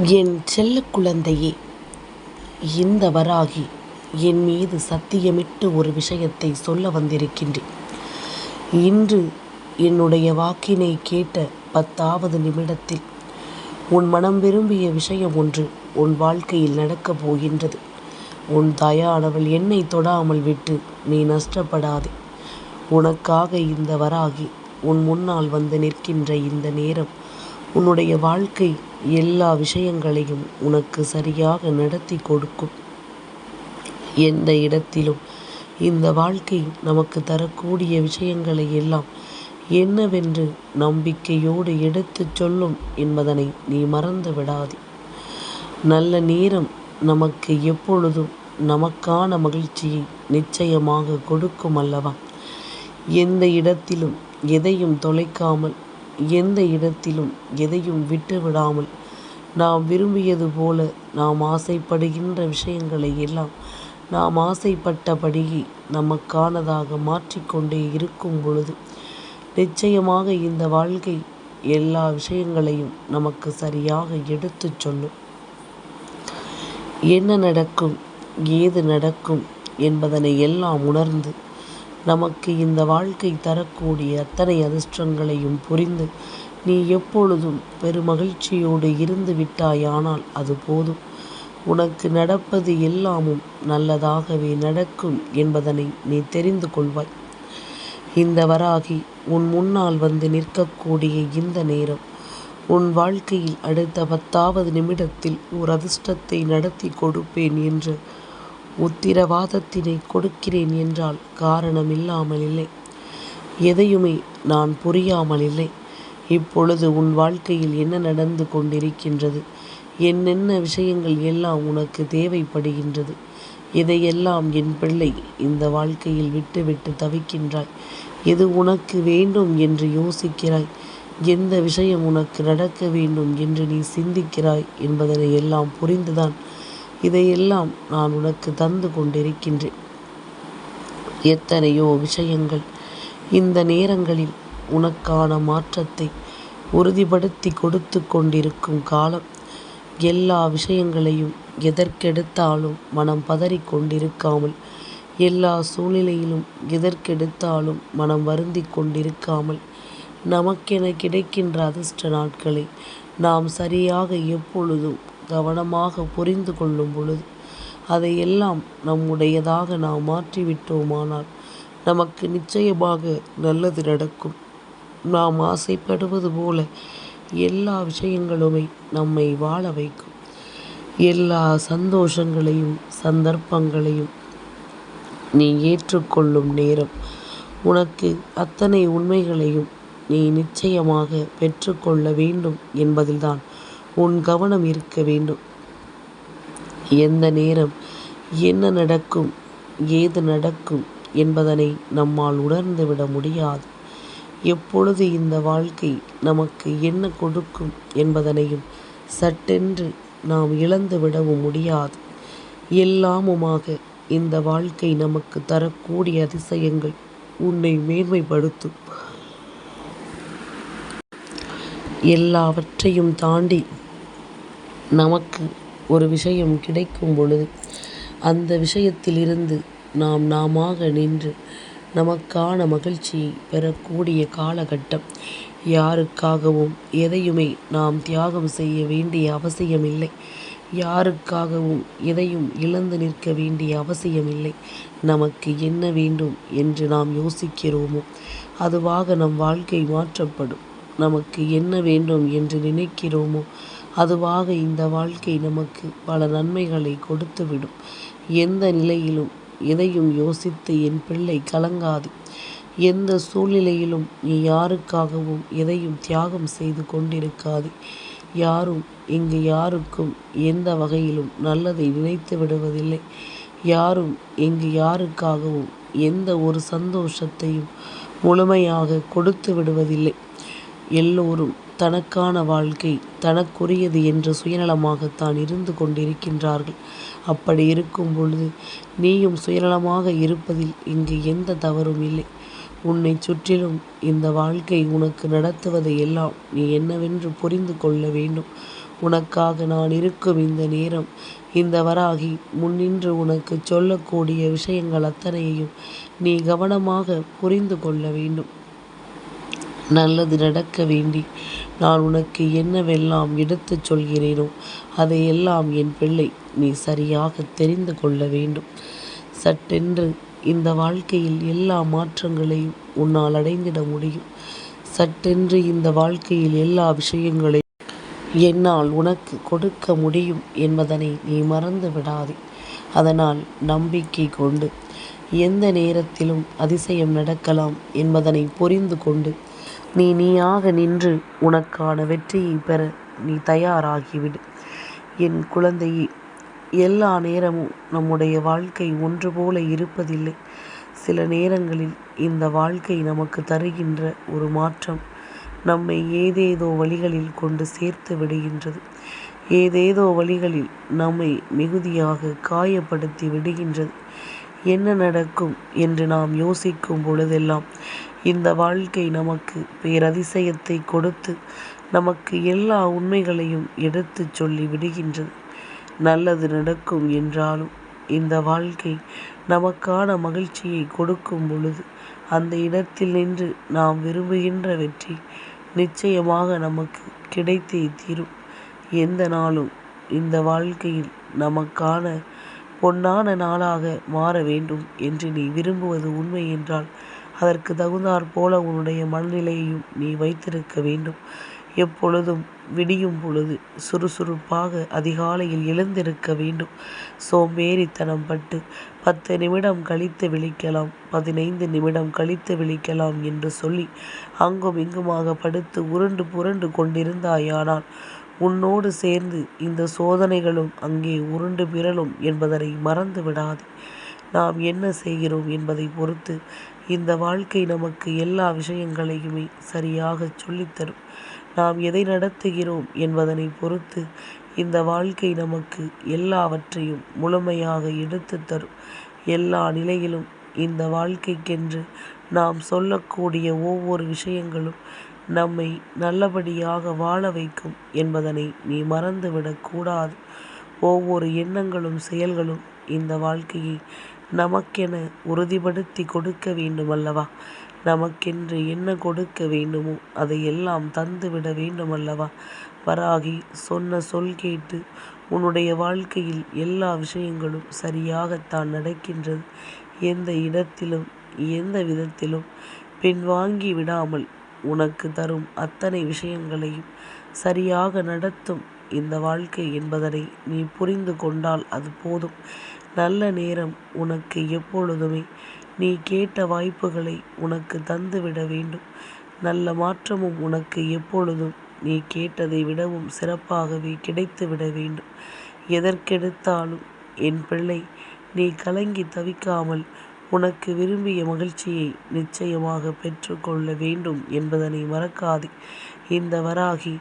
என் செல்ல குழந்தையே இந்த வராகி என் மீது சத்தியமிட்டு ஒரு விஷயத்தை சொல்ல வந்திருக்கின்றேன். இன்று என்னுடைய வாக்கினை கேட்ட பத்தாவது நிமிடத்தில் உன் மனம் விரும்பிய விஷயம் ஒன்று உன் வாழ்க்கையில் நடக்கப் போகின்றது. உன் தயானவள் என்னை தொடாமல் விட்டு நீ நஷ்டப்படாதே. உனக்காக இந்த வராகி உன் முன்னால் வந்து நிற்கின்ற இந்த நேரம் உன்னுடைய வாழ்க்கை எல்லா விஷயங்களையும் உனக்கு சரியாக நடத்தி கொடுக்கும். எந்த இடத்திலும் இந்த வாழ்க்கை நமக்கு தரக்கூடிய விஷயங்களை எல்லாம் என்னவென்று நம்பிக்கையோடு எடுத்துச் சொல்லும் என்பதனை நீ மறந்து விடாதே. நல்ல நேரம் நமக்கு எப்பொழுதும் நமக்கான மகிழ்ச்சியை நிச்சயமாக கொடுக்கும் அல்லவா? எந்த இடத்திலும் எதையும் தொலைக்காமல் எந்த இடத்திலும் எதையும் விட்டுவிடாமல் நாம் விரும்பியது போல நாம் ஆசைப்படுகின்ற விஷயங்களை எல்லாம் நாம் ஆசைப்பட்டபடியே நமக்கானதாக மாற்றிக்கொண்டே இருக்கும் பொழுது நிச்சயமாக இந்த வாழ்க்கை எல்லா விஷயங்களையும் நமக்கு சரியாக எடுத்துச் சொல்லும். என்ன நடக்கும் ஏது நடக்கும் என்பதனை எல்லாம் உணர்ந்து நமக்கு இந்த வாழ்க்கை தரக்கூடிய அத்தனை அதிர்ஷ்டங்களையும் புரிந்து நீ எப்பொழுதும் பெருமகிழ்ச்சியோடு இருந்து விட்டாயானால் அது போதும். உனக்கு நடப்பது எல்லாமும் நல்லதாகவே நடக்கும் என்பதனை நீ தெரிந்து கொள்வாய். இந்த வராகி உன் முன்னால் வந்து நிற்கக்கூடிய இந்த நேரம் உன் வாழ்க்கையில் அடுத்த பத்தாவது நிமிடத்தில் ஒரு அதிர்ஷ்டத்தை நடத்தி கொடுப்பேன் என்று உத்திரவாதத்தினை கொடுக்கிறேன் என்றால் காரணம் இல்லாமல் இல்லை. எதையுமே நான் புரியாமல் இல்லை. இப்பொழுது உன் வாழ்க்கையில் என்ன நடந்து கொண்டிருக்கின்றது? என்னென்ன விஷயங்கள் எல்லாம் உனக்கு தேவைப்படுகின்றது? இதையெல்லாம் என் பிள்ளை இந்த வாழ்க்கையில் விட்டுவிட்டு தவிக்கின்றாய் எது உனக்கு வேண்டும் என்று யோசிக்கிறாய்? எந்த விஷயம் உனக்கு நடக்க வேண்டும் என்று நீ சிந்திக்கிறாய் என்பதனை எல்லாம் புரிந்துதான் இதையெல்லாம் நான் உனக்கு தந்து கொண்டிருக்கின்றேன். எத்தனையோ விஷயங்கள் இந்த நேரங்களில் உனக்கான மாற்றத்தை உறுதிப்படுத்தி கொடுத்து கொண்டிருக்கும் காலம். எல்லா விஷயங்களையும் எதற்கெடுத்தாலும் மனம் பதறி கொண்டிருக்காமல் எல்லா சூழ்நிலையிலும் எதற்கெடுத்தாலும் மனம் வருந்தி கொண்டிருக்காமல் நமக்கென கிடைக்கின்ற அதிர்ஷ்ட நாட்களை நாம் சரியாக எப்பொழுதும் கவனமாக புரிந்து கொள்ளும் பொழுது அதையெல்லாம் நம்முடையதாக நாம் மாற்றிவிட்டோமானால் நமக்கு நிச்சயமாக நல்லது நடக்கும். நாம் ஆசைப்படுவது போல எல்லா விஷயங்களுமே நம்மை வாழ வைக்கும். எல்லா சந்தோஷங்களையும் சந்தர்ப்பங்களையும் நீ ஏற்றுக்கொள்ளும் நேரம். உனக்கு அத்தனை உண்மைகளையும் நீ நிச்சயமாக பெற்றுக்கொள்ள வேண்டும் என்பதில்தான் உன் கவனம் இருக்க வேண்டும். எந்த நேரம் என்ன நடக்கும் ஏது நடக்கும் என்பதனை நம்மால் உணர்ந்துவிட முடியாது. எப்பொழுது இந்த வாழ்க்கை நமக்கு என்ன கொடுக்கும் என்பதனையும் சட்டென்று நாம் இழந்து விடவும் முடியாது. எல்லாமுமாக இந்த வாழ்க்கை நமக்கு தரக்கூடிய அதிசயங்கள் உன்னை மேன்மைப்படுத்தும். எல்லாவற்றையும் தாண்டி நமக்கு ஒரு விஷயம் கிடைக்கும் பொழுது அந்த விஷயத்திலிருந்து நாம் நாமாக நின்று நமக்கான மகிழ்ச்சியை பெறக்கூடிய காலகட்டம். யாருக்காகவும் எதையுமே நாம் தியாகம் செய்ய வேண்டிய அவசியமில்லை. யாருக்காகவும் எதையும் இழந்து நிற்க வேண்டிய அவசியமில்லை. நமக்கு என்ன வேண்டும் என்று நாம் யோசிக்கிறோமோ அதுவாக நம் வாழ்க்கை மாற்றப்படும். நமக்கு என்ன வேண்டும் என்று நினைக்கிறோமோ அதுவாக இந்த வாழ்க்கை நமக்கு பல நன்மைகளை கொடுத்துவிடும். எந்த நிலையிலும் எதையும் யோசித்து என் பிள்ளை கலங்காது. எந்த சூழ்நிலையிலும் நீ யாருக்காகவும் எதையும் தியாகம் செய்து கொண்டிருக்காது. யாரும் இங்கு யாருக்கும் எந்த வகையிலும் நல்லதை நினைத்து விடுவதில்லை. யாரும் இங்கு யாருக்காகவும் எந்த ஒரு சந்தோஷத்தையும் முழுமையாக கொடுத்து விடுவதில்லை. எல்லோரும் தனக்கான வாழ்க்கை தனக்குரியது என்று சுயநலமாகத்தான் இருந்து கொண்டிருக்கின்றார்கள். அப்படி இருக்கும் பொழுது நீயும் சுயநலமாக இருப்பதில் இங்கு எந்த தவறும் இல்லை. உன்னை சுற்றிலும் இந்த வாழ்க்கை உனக்கு நடத்துவதை எல்லாம் நீ என்னவென்று புரிந்து கொள்ள வேண்டும். உனக்காக நான் இருக்கும் இந்த நேரம் இந்த வராகி முன்னின்று உனக்கு சொல்லக்கூடிய விஷயங்கள் அத்தனையையும் நீ கவனமாக புரிந்து கொள்ள வேண்டும். நல்லது நடக்க வேண்டி நான் உனக்கு என்னவெல்லாம் எடுத்துச் சொல்கிறேனோ அதையெல்லாம் என் பிள்ளை நீ சரியாக தெரிந்து கொள்ள வேண்டும். சட்டென்று இந்த வாழ்க்கையில் எல்லா மாற்றங்களையும் உன்னால் அடைந்திட முடியும். சட்டென்று இந்த வாழ்க்கையில் எல்லா விஷயங்களையும் என்னால் உனக்கு கொடுக்க முடியும் என்பதனை நீ மறந்து விடாதே. அதனால் நம்பிக்கை கொண்டு எந்த நேரத்திலும் அதிசயம் நடக்கலாம் என்பதனை புரிந்து கொண்டு நீ நீயாக நின்று உனக்கான வெற்றியை பெற நீ தயாராகிவிடு. என் குழந்தையே எல்லா நேரமும் நம்முடைய வாழ்க்கை ஒன்று போல இருப்பதில்லை. சில நேரங்களில் இந்த வாழ்க்கை நமக்கு தருகின்ற ஒரு மாற்றம் நம்மை ஏதேதோ வழிகளில் கொண்டு சேர்த்து விடுகின்றது. ஏதேதோ வழிகளில் நம்மை மிகுதியாக காயப்படுத்தி விடுகின்றது. என்ன நடக்கும் என்று நாம் யோசிக்கும் பொழுதெல்லாம் இந்த வாழ்க்கை நமக்கு பேரதிசயத்தை கொடுத்து நமக்கு எல்லா உண்மைகளையும் எடுத்துச் சொல்லி விடுகின்றது. நல்லது நடக்கும் என்றாலும் இந்த வாழ்க்கை நமக்கான மகிழ்ச்சியை கொடுக்கும் பொழுது அந்த இடத்தில் நின்று நாம் விரும்புகின்ற வெற்றி நிச்சயமாக நமக்கு கிடைத்தே தீரும். எந்த நாளும் இந்த வாழ்க்கையில் நமக்கான பொன்னான நாளாக மாற வேண்டும் என்று நீ விரும்புவது உண்மை என்றால் அதற்கு தகுந்தாற் போல உன்னுடைய மனநிலையையும் நீ வைத்திருக்க வேண்டும். எப்பொழுதும் விடியும் பொழுது சுறுசுறுப்பாக அதிகாலையில் எழுந்திருக்க வேண்டும். சோம்பேறித்தனம் பட்டு பத்து நிமிடம் கழித்து விழிக்கலாம் பதினைந்து நிமிடம் கழித்து விழிக்கலாம் என்று சொல்லி அங்கும் இங்குமாக படுத்து உருண்டு புரண்டு கொண்டிருந்தாயானால் உன்னோடு சேர்ந்து இந்த சோதனைகளும் அங்கே உருண்டு பிறலும் என்பதனை மறந்து விடாதே. நாம் என்ன செய்கிறோம் என்பதை பொறுத்து இந்த வாழ்க்கை நமக்கு எல்லா விஷயங்களையுமே சரியாக சொல்லித்தரும். நாம் எதை நடத்துகிறோம் என்பதனை பொறுத்து இந்த வாழ்க்கை நமக்கு எல்லாவற்றையும் முழுமையாக எடுத்து தரும். எல்லா நிலையிலும் இந்த வாழ்க்கைக்கென்று நாம் சொல்லக்கூடிய ஒவ்வொரு விஷயங்களும் நம்மை நல்லபடியாக வாழ வைக்கும் என்பதனை நீ மறந்துவிடக்கூடாது ஒவ்வொரு எண்ணங்களும் செயல்களும் இந்த வாழ்க்கையை நமக்கென உறுதிப்படுத்தி கொடுக்க வேண்டுமல்லவா? நமக்கென்று என்ன கொடுக்க வேண்டுமோ அதையெல்லாம் தந்துவிட வேண்டுமல்லவா? வராகி சொன்ன சொல் கேட்டு உன்னுடைய வாழ்க்கையில் எல்லா விஷயங்களும் சரியாகத்தான் நடக்கின்றது. எந்த இடத்திலும் எந்த விதத்திலும் பின்வாங்கி விடாமல் உனக்கு தரும் அத்தனை விஷயங்களையும் சரியாக நடத்தும் இந்த வாழ்க்கை என்பதனை நீ புரிந்து கொண்டால் அது போதும். நல்ல நேரம் உனக்கு எப்பொழுதுமே. நீ கேட்ட வாய்ப்புகளை உனக்கு தந்துவிட வேண்டும். நல்ல மாற்றமும் உனக்கு எப்பொழுதும். நீ கேட்டதை விடவும் சிறப்பாகவே கிடைத்துவிட வேண்டும். எதற்கெடுத்தாலும் என் பிள்ளை நீ கலங்கி தவிக்காமல் உனக்கு விரும்பிய மகிழ்ச்சியை நிச்சயமாக பெற்றுக்கொள்ள வேண்டும் என்பதனை மறக்காதே. இந்த வராகி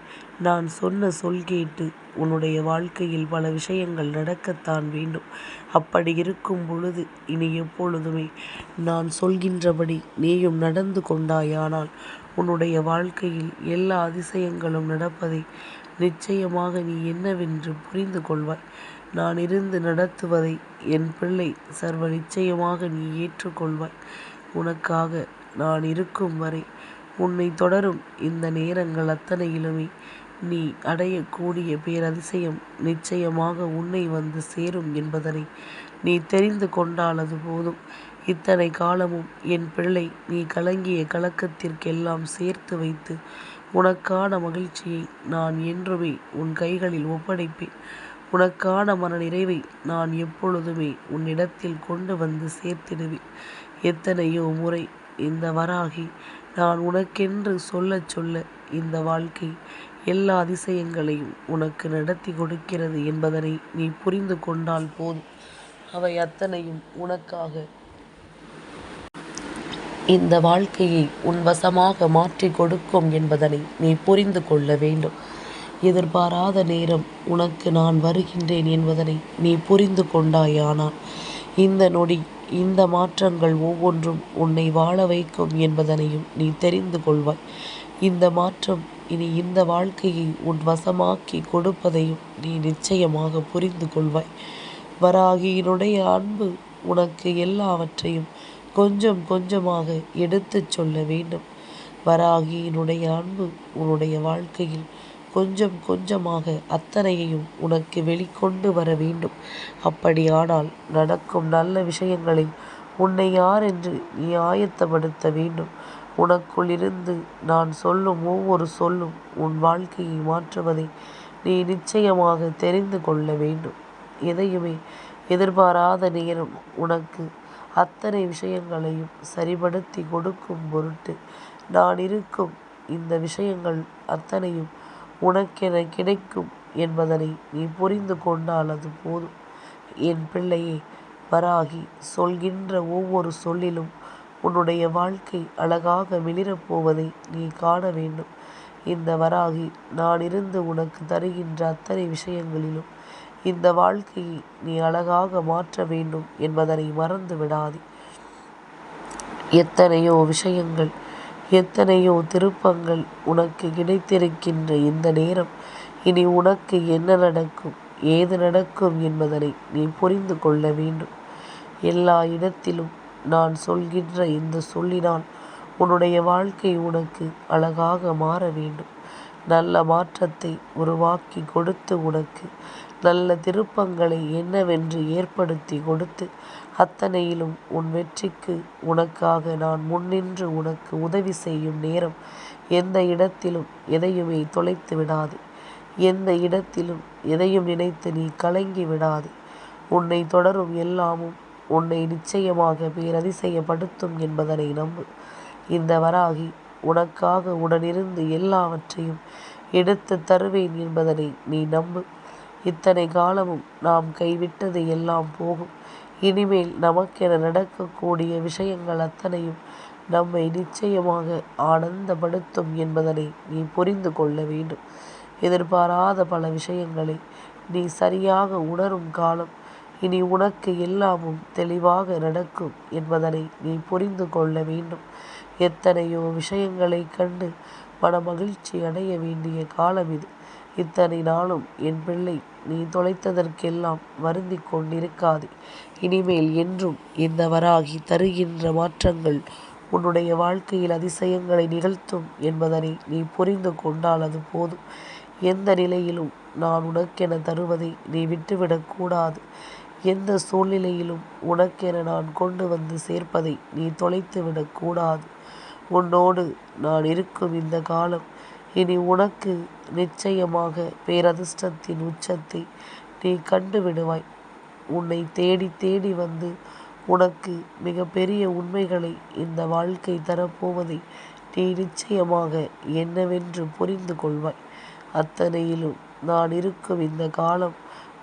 நான் சொன்ன சொல் கேட்டு உன்னுடைய வாழ்க்கையில் பல விஷயங்கள் நடக்கத்தான் வேண்டும். அப்படி இருக்கும் பொழுது இனி எப்பொழுதுமே நான் சொல்கின்றபடி நீயும் நடந்து கொண்டாயானால் உன்னுடைய வாழ்க்கையில் எல்லா அதிசயங்களும் நடப்பதை நிச்சயமாக நீ என்னவென்று புரிந்து கொள்வாய். நான் இருந்து நடத்துவதை என் பிள்ளை சர்வ நிச்சயமாக நீ ஏற்றுக்கொள்வாய். உனக்காக நான் இருக்கும் வரை உன்னை தொடரும் இந்த நேரங்கள் அத்தனையிலுமே நீ அடையக்கூடிய பேரதிசயம் நிச்சயமாக உன்னை வந்து சேரும் என்பதனை நீ தெரிந்து கொண்டாலது போதும். இத்தனை காலமும் என் பிள்ளை நீ கலங்கிய கலக்கத்திற்கெல்லாம் சேர்த்து வைத்து உனக்கான மகிழ்ச்சியை நான் என்றுமே உன் கைகளில் ஒப்படைப்பேன். உனக்கான மனநிறைவை நான் எப்பொழுதுமே உன்னிடத்தில் கொண்டு வந்து சேர்த்திடுவேன். எத்தனையோ முறை இந்த வராகி நான் உனக்கென்று சொல்ல சொல்ல இந்த வாழ்க்கை எல்லா அதிசயங்களையும் உனக்கு நடத்தி கொடுக்கிறது என்பதனை நீ புரிந்து கொண்டால் போதும். அவை அத்தனையும் உனக்காக. இந்த வாழ்க்கையை உன் வசமாக மாற்றி கொடுக்கும் என்பதனை நீ புரிந்து கொள்ள வேண்டும். எதிர்பாராத நேரம் உனக்கு நான் வருகின்றேன் என்பதனை நீ புரிந்து கொண்டாயானால் இந்த நொடி இந்த மாற்றங்கள் ஒவ்வொன்றும் உன்னை வாழ வைக்கும் என்பதனையும் நீ தெரிந்து கொள்வாய். இந்த மாற்றம் இனி இந்த வாழ்க்கையை உன் வசமாக்கி கொடுப்பதையும் நீ நிச்சயமாக புரிந்து கொள்வாய். வராகியினுடைய அன்பு உனக்கு எல்லாவற்றையும் கொஞ்சம் கொஞ்சமாக எடுத்துச் சொல்ல வேண்டும். வராகியினுடைய அன்பு உன்னுடைய வாழ்க்கையில் கொஞ்சம் கொஞ்சமாக அத்தனையையும் உனக்கு வெளிக்கொண்டு வர வேண்டும். அப்படியானால் நடக்கும் நல்ல விஷயங்களை உன்னை யார் என்று நீ ஆயத்தப்படுத்த வேண்டும். உனக்குள் இருந்து நான் சொல்லும் ஒவ்வொரு சொல்லும் உன் வாழ்க்கையை மாற்றுவதை நீ நிச்சயமாக தெரிந்து கொள்ள வேண்டும். எதையுமே எதிர்பாராத நேரம் உனக்கு அத்தனை விஷயங்களையும் சரிபடுத்தி கொடுக்கும் பொருட்டு நான் இருக்கும் இந்த விஷயங்கள் அத்தனையும் உனக்கென கிடைக்கும் என்பதனை நீ புரிந்து கொண்டால் அது போதும். என் பிள்ளையே வராகி சொல்கின்ற ஒவ்வொரு சொல்லிலும் உன்னுடைய வாழ்க்கை அழகாக மிளிரப் போவதை நீ காண வேண்டும். இந்த வராகி நான் இருந்து உனக்கு தருகின்ற அத்தனை விஷயங்களிலும் இந்த வாழ்க்கையை நீ அழகாக மாற்ற வேண்டும் என்பதனை மறந்து விடாதே. எத்தனையோ விஷயங்கள் எத்தனையோ திருப்பங்கள் உனக்கு கிடைத்திருக்கின்ற இந்த நேரம். இனி உனக்கு என்ன நடக்கும்? ஏது நடக்கும் என்பதனை நீ புரிந்து கொள்ள வேண்டும். எல்லா இடத்திலும் நான் சொல்கின்ற இந்த சொல்லினால் உன்னுடைய வாழ்க்கை உனக்கு அழகாக மாற வேண்டும். நல்ல மாற்றத்தை உருவாக்கி கொடுத்து உனக்கு நல்ல திருப்பங்களை என்னவென்று ஏற்படுத்தி கொடுத்து அத்தனையிலும் உன் வெற்றிக்கு உனக்காக நான் முன்னின்று உனக்கு உதவி செய்யும் நேரம் எந்த இடத்திலும் எதையுமே தொலைத்து விடாது. எந்த இடத்திலும் எதையும் நினைத்து நீ கலங்கி விடாது. உன்னை தொடரும் எல்லாமும் உன்னை நிச்சயமாக பேரதிசயப்படுத்தும் என்பதனை நம்பு. இந்த வராகி உனக்காக உடனிருந்து எல்லாவற்றையும் எடுத்து தருவேன் என்பதனை நீ நம்பு. இத்தனை காலமும் நாம் கைவிட்டது எல்லாம் போகும். இனிமேல் நமக்கென நடக்கக்கூடிய விஷயங்கள் அத்தனையும் நம்மை நிச்சயமாக ஆனந்தப்படுத்தும் என்பதனை நீ புரிந்து கொள்ள வேண்டும். எதிர்பாராத பல விஷயங்களை நீ சரியாக உணரும் காலம் இனி உனக்கு எல்லாமும் தெளிவாக நடக்கும் என்பதனை நீ புரிந்து கொள்ள வேண்டும். எத்தனையோ விஷயங்களை கண்டு மன மகிழ்ச்சி அடைய வேண்டிய காலம் இது. இத்தனை நாளும் என் பிள்ளை நீ தொலைத்ததற்கெல்லாம் வருந்தி கொண்டிருக்காதே. இனிமேல் என்றும் இந்த வராகி தருகின்ற மாற்றங்கள் உன்னுடைய வாழ்க்கையில் அதிசயங்களை நிகழ்த்தும் என்பதனை நீ புரிந்து கொண்டால் அது போதும். எந்த நிலையிலும் நான் உனக்கென தருவதை நீ விட்டுவிடக்கூடாது எந்த சூழ்நிலையிலும் உனக்கென நான் கொண்டு வந்து சேர்ப்பதை நீ தொலைத்து விடக்கூடாது உன்னோடு நான் இருக்கும் இந்த காலம் இனி உனக்கு நிச்சயமாக பேரதிர்ஷ்டத்தின் உச்சத்தை நீ கண்டு விடுவாய் உன்னை தேடி தேடி வந்து உனக்கு மிகப்பெரிய உண்மைகளை இந்த வாழ்க்கை தரப்போவதை நீ நிச்சயமாக என்னவென்று புரிந்து கொள்வாய். அத்தனையிலும் நான் இருக்கும் இந்த காலம்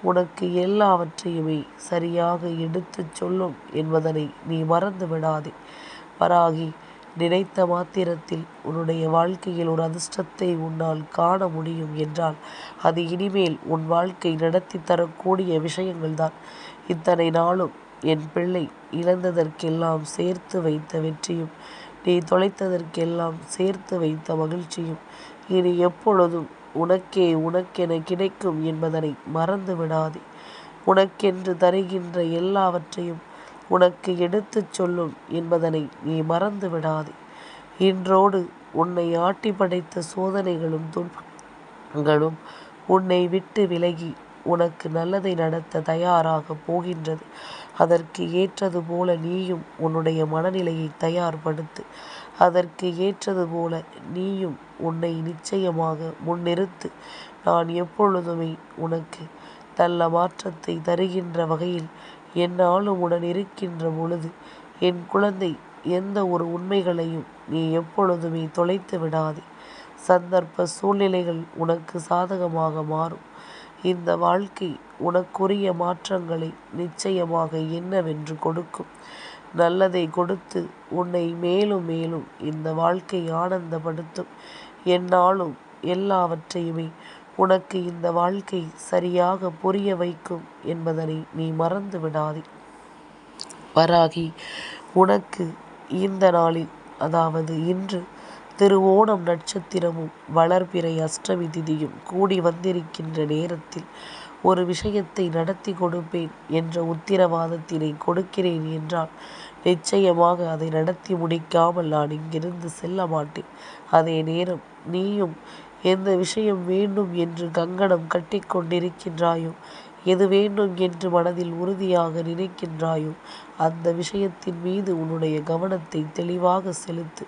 உனக்கு எல்லாவற்றையுமே சரியாக எடுத்துச் சொல்லும் என்பதனை நீ மறந்து விடாதே வராகி நினைத்த மாத்திரத்தில் உன்னுடைய வாழ்க்கையில் ஒரு அதிர்ஷ்டத்தை உன்னால் காண முடியும் என்றால் அது இனிமேல் உன் வாழ்க்கை நடத்தி தரக்கூடிய விஷயங்கள்தான். இத்தனை நாளும் என் பிள்ளை இழந்ததற்கெல்லாம் சேர்த்து வைத்த வெற்றியும் நீ தொலைத்ததற்கெல்லாம் சேர்த்து வைத்த மகிழ்ச்சியும் இனி எப்பொழுதும் உனக்கே உனக்கென கிடைக்கும் என்பதனை மறந்து விடாதே உனக்கென்று தருகின்ற எல்லாவற்றையும் உனக்கு எடுத்துச் சொல்லும் என்பதனை நீ மறந்து விடாதே இன்றோடு உன்னை ஆட்டி படைத்த சோதனைகளும் துன்பங்களும் உன்னை விட்டு விலகி உனக்கு நல்லதை நடத்த தயாராக போகின்றது. அதற்கு ஏற்றது போல நீயும் உன்னுடைய மனநிலையை தயார்படுத்து அதற்கு ஏற்றது போல நீயும் உன்னை நிச்சயமாக முன்னிறுத்து நான் எப்பொழுதுமே உனக்கு நல்ல மாற்றத்தை தருகின்ற வகையில் என்னாலும் உடன் இருக்கின்ற பொழுது என் குழந்தை எந்த ஒரு உண்மைகளையும் நீ எப்பொழுதுமே தொலைத்து விடாதே. சந்தர்ப்ப சூழ்நிலைகள் உனக்கு சாதகமாக மாறும். இந்த வாழ்க்கை உனக்குரிய மாற்றங்களை நிச்சயமாக என்னவென்று கொடுக்கும். நல்லதை கொடுத்து உன்னை மேலும் மேலும் இந்த வாழ்க்கை ஆனந்தப்படுத்தும். என்னாலும் எல்லாவற்றையுமே உனக்கு இந்த வாழ்க்கை சரியாக புரிய வைக்கும் என்பதனை நீ மறந்து விடாதே. வராகி உனக்கு இந்த நாளில் அதாவது இன்று திருவோணம் நட்சத்திரமும் வளர்பிறை அஷ்டமி திதியும் கூடி வந்திருக்கின்ற நேரத்தில் ஒரு விஷயத்தை நடத்தி கொடுப்பேன் என்ற உத்திரவாதத்தினை கொடுக்கிறேன் என்றால் நிச்சயமாக அதை நடத்தி முடிக்காமல் நான் இங்கிருந்து செல்ல மாட்டேன். அதே நேரம் நீயும் எந்த விஷயம் வேண்டும் என்று கங்கணம் கட்டிக்கொண்டிருக்கின்றாயோ? எது வேண்டும் என்று மனதில் உறுதியாக நினைக்கின்றாயோ? அந்த விஷயத்தின் மீது உன்னுடைய கவனத்தை தெளிவாக செலுத்து.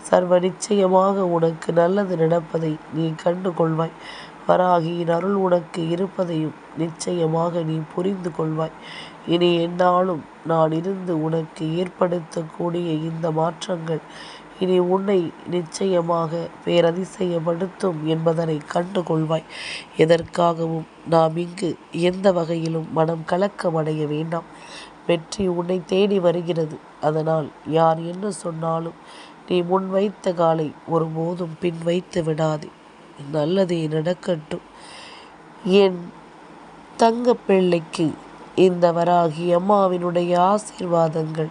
சர்வ நிச்சயமாக உனக்கு நல்லது நடப்பதை நீ கண்டு கொள்வாய் வராகியின் அருள் உனக்கு இருப்பதையும் நிச்சயமாக நீ புரிந்து கொள்வாய். இனி என்னாலும் நான் இருந்து உனக்கு ஏற்படுத்தக்கூடிய இந்த மாற்றங்கள் இனி உன்னை நிச்சயமாக பேரதிசயப்படுத்தும் என்பதனை கண்டு கொள்வாய் எதற்காகவும் நாம் இங்கு எந்த வகையிலும் மனம் கலக்கமடைய வேண்டாம். வெற்றி உன்னை தேடி வருகிறது. அதனால் யார் என்ன சொன்னாலும் நீ முன் வைத்த காலை ஒருபோதும் பின் வைத்து விடாதே. நல்லதே நடக்கட்டும். என் தங்க பிள்ளைக்கு இந்த வராகி அம்மாவினுடைய ஆசீர்வாதங்கள்